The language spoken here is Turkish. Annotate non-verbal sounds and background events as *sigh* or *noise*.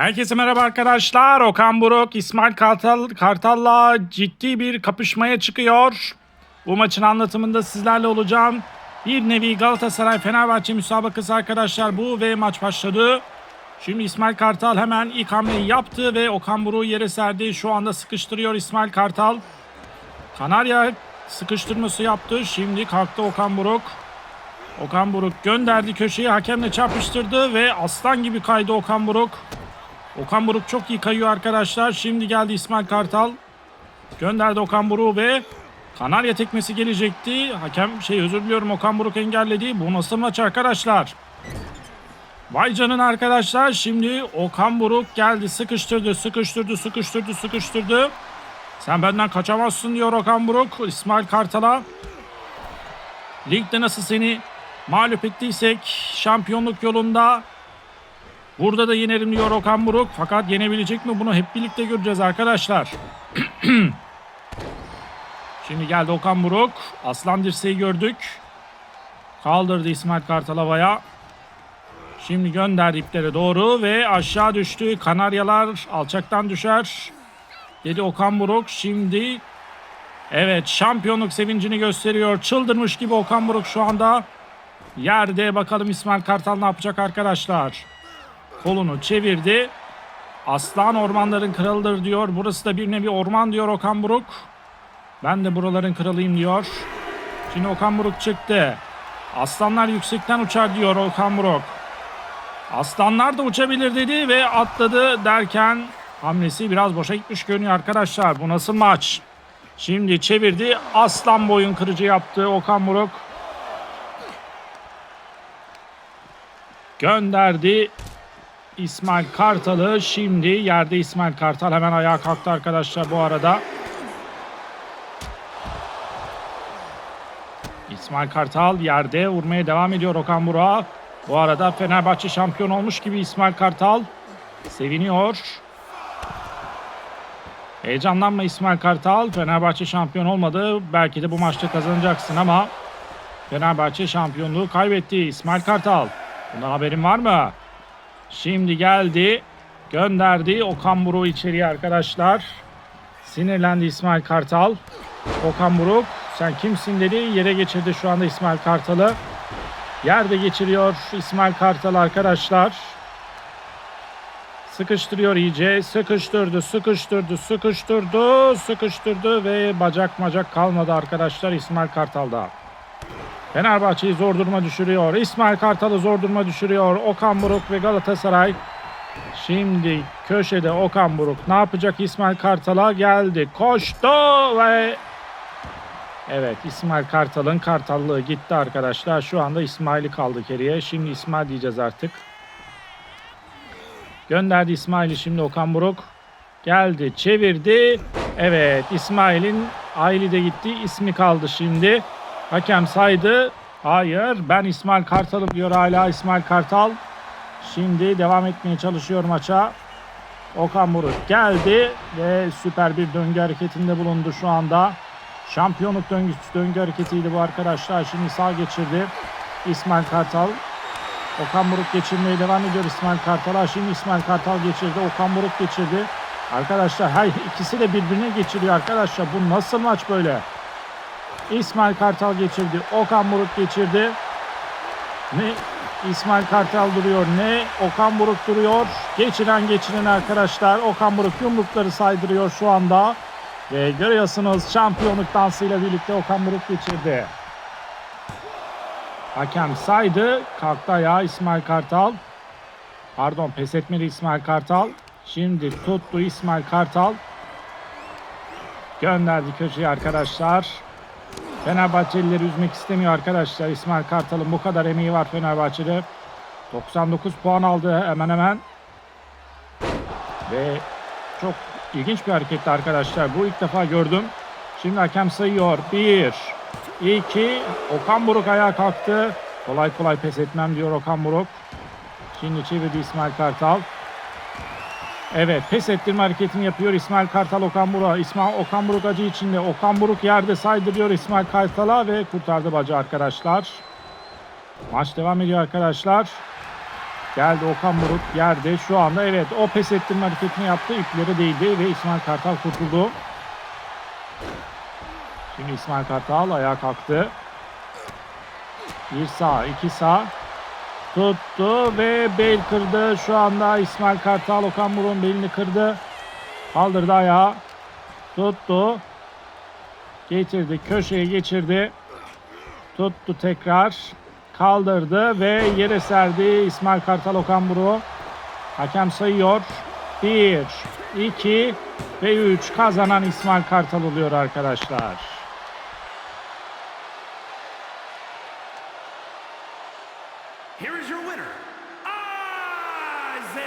Herkese merhaba arkadaşlar. Okan Buruk, İsmail Kartal, Kartal'la ciddi bir kapışmaya çıkıyor. Bu maçın anlatımında sizlerle olacağım. Bir nevi Galatasaray Fenerbahçe müsabakası arkadaşlar bu ve maç başladı. Şimdi İsmail Kartal hemen ilk hamleyi yaptı ve Okan Buruk'u yere serdi. Şu anda sıkıştırıyor İsmail Kartal. Kanarya sıkıştırması yaptı. Şimdi kalktı Okan Buruk. Okan Buruk gönderdi köşeyi hakemle çarpıştırdı ve aslan gibi kaydı Okan Buruk. Okan Buruk çok iyi kayıyor arkadaşlar. Şimdi geldi İsmail Kartal. Gönderdi Okan Buruk ve Kanarya tekmesi gelecekti. Hakem şey özür diliyorum Okan Buruk engelledi. Bu nasıl maç arkadaşlar? Vay canına arkadaşlar. Şimdi Okan Buruk geldi sıkıştırdı sıkıştırdı sıkıştırdı sıkıştırdı. Sen benden kaçamazsın diyor Okan Buruk İsmail Kartal'a. Ligde nasıl seni mağlup ettiysek şampiyonluk yolunda burada da yenerim diyor Okan Buruk. Fakat yenebilecek mi bunu hep birlikte göreceğiz arkadaşlar. *clears throat* Şimdi geldi Okan Buruk. Aslan dirseği gördük. Kaldırdı İsmail Kartal havaya. Şimdi gönderdi iplere doğru ve aşağı düştü. Kanaryalar alçaktan düşer. Dedi Okan Buruk. Şimdi evet şampiyonluk sevincini gösteriyor. Çıldırmış gibi Okan Buruk şu anda. Yerde bakalım İsmail Kartal ne yapacak arkadaşlar. Kolunu çevirdi. Aslan ormanların kralıdır diyor. Burası da bir nevi orman diyor Okan Buruk. Ben de buraların kralıyım diyor. Şimdi Okan Buruk çıktı. Aslanlar yüksekten uçar diyor Okan Buruk. Aslanlar da uçabilir dedi ve atladı derken hamlesi biraz boşa gitmiş görünüyor arkadaşlar. Bu nasıl maç? Şimdi çevirdi. Aslan boyun kırıcı yaptı Okan Buruk. Gönderdi İsmail Kartal'ı. Şimdi yerde İsmail Kartal hemen ayağa kalktı arkadaşlar bu arada. İsmail Kartal yerde vurmaya devam ediyor Okan Burak'a. Bu arada Fenerbahçe şampiyon olmuş gibi İsmail Kartal seviniyor. Heyecanlanma İsmail Kartal. Fenerbahçe şampiyon olmadı. Belki de bu maçta kazanacaksın ama Fenerbahçe şampiyonluğu kaybetti. İsmail Kartal. Bundan haberin var mı? Şimdi geldi. Gönderdi. Okan Buruk içeriye arkadaşlar. Sinirlendi İsmail Kartal. Okan Buruk sen kimsin dedi. Yere geçirdi şu anda İsmail Kartal'ı. Yerde geçiriyor İsmail Kartal arkadaşlar. Sıkıştırıyor iyice. Sıkıştırdı, sıkıştırdı, sıkıştırdı, sıkıştırdı ve bacak macak kalmadı arkadaşlar İsmail Kartal'da. Fenerbahçe'yi zor duruma düşürüyor. İsmail Kartal'ı zor duruma düşürüyor. Okan Buruk ve Galatasaray. Şimdi köşede Okan Buruk ne yapacak İsmail Kartal'a geldi. Koştu ve Evet İsmail Kartal'ın kartallığı gitti arkadaşlar. Şu anda İsmail'i kaldı geriye. Şimdi İsmail diyeceğiz artık. Gönderdi İsmail'i şimdi Okan Buruk. Geldi çevirdi. Evet İsmail'in aile de gitti. İsmi kaldı şimdi. Hakem saydı. Hayır ben İsmail Kartal'ım diyor hala İsmail Kartal. Şimdi devam etmeye çalışıyor maça. Okan Buruk geldi ve süper bir döngü hareketinde bulundu şu anda. Şampiyonluk döngüsü döngü hareketiydi bu arkadaşlar. Şimdi sağ geçirdi. İsmail Kartal. Okan Buruk geçirmeye devam ediyor İsmail Kartal'a. Şimdi İsmail Kartal geçirdi. Okan Buruk geçirdi. Arkadaşlar her ikisi de birbirine geçiriyor arkadaşlar. Bu nasıl maç böyle? İsmail Kartal geçirdi. Okan Buruk geçirdi. Ne İsmail Kartal duruyor ne Okan Buruk duruyor. Geçiren geçiren arkadaşlar. Okan Buruk yumrukları saydırıyor şu anda. Ve görüyorsunuz şampiyonluk dansıyla birlikte Okan Buruk geçirdi. Hakem saydı. Kalktı ayağa İsmail Kartal. Pardon pes etmedi İsmail Kartal. Şimdi tuttu İsmail Kartal. Gönderdi köşeye arkadaşlar. Fenerbahçelileri üzmek istemiyor arkadaşlar. İsmail Kartal'ın bu kadar emeği var Fenerbahçe'de. 99 puan aldı hemen hemen. Ve çok ilginç bir hareketti arkadaşlar. Bu ilk defa gördüm. Şimdi hakem sayıyor. 1, 2, Okan Buruk ayağa kalktı. Kolay kolay pes etmem diyor Okan Buruk. Şimdi çevirdi İsmail Kartal. Evet pes ettirme hareketini yapıyor İsmail Kartal Okan Buruk'a. İsmail Okan Buruk acı içinde. Okan Buruk yerde saydırıyor İsmail Kartal'a ve kurtardı bacı arkadaşlar. Maç devam ediyor arkadaşlar. Geldi Okan Buruk yerde şu anda evet o pes ettirme hareketini yaptı ipleri değdi ve İsmail Kartal kurtuldu. Şimdi İsmail Kartal ayağa kalktı. Bir sağ iki sağ tuttu ve bel kırdı. Şu anda İsmail Kartal Okan Buruk'un belini kırdı. Kaldırdı ayağı. Tuttu. Getirdi köşeye geçirdi. Tuttu tekrar. Kaldırdı ve yere serdi İsmail Kartal Okan Buruk. Hakem sayıyor. 1, 2 ve 3 kazanan İsmail Kartal oluyor arkadaşlar. Here is your winner, Isaac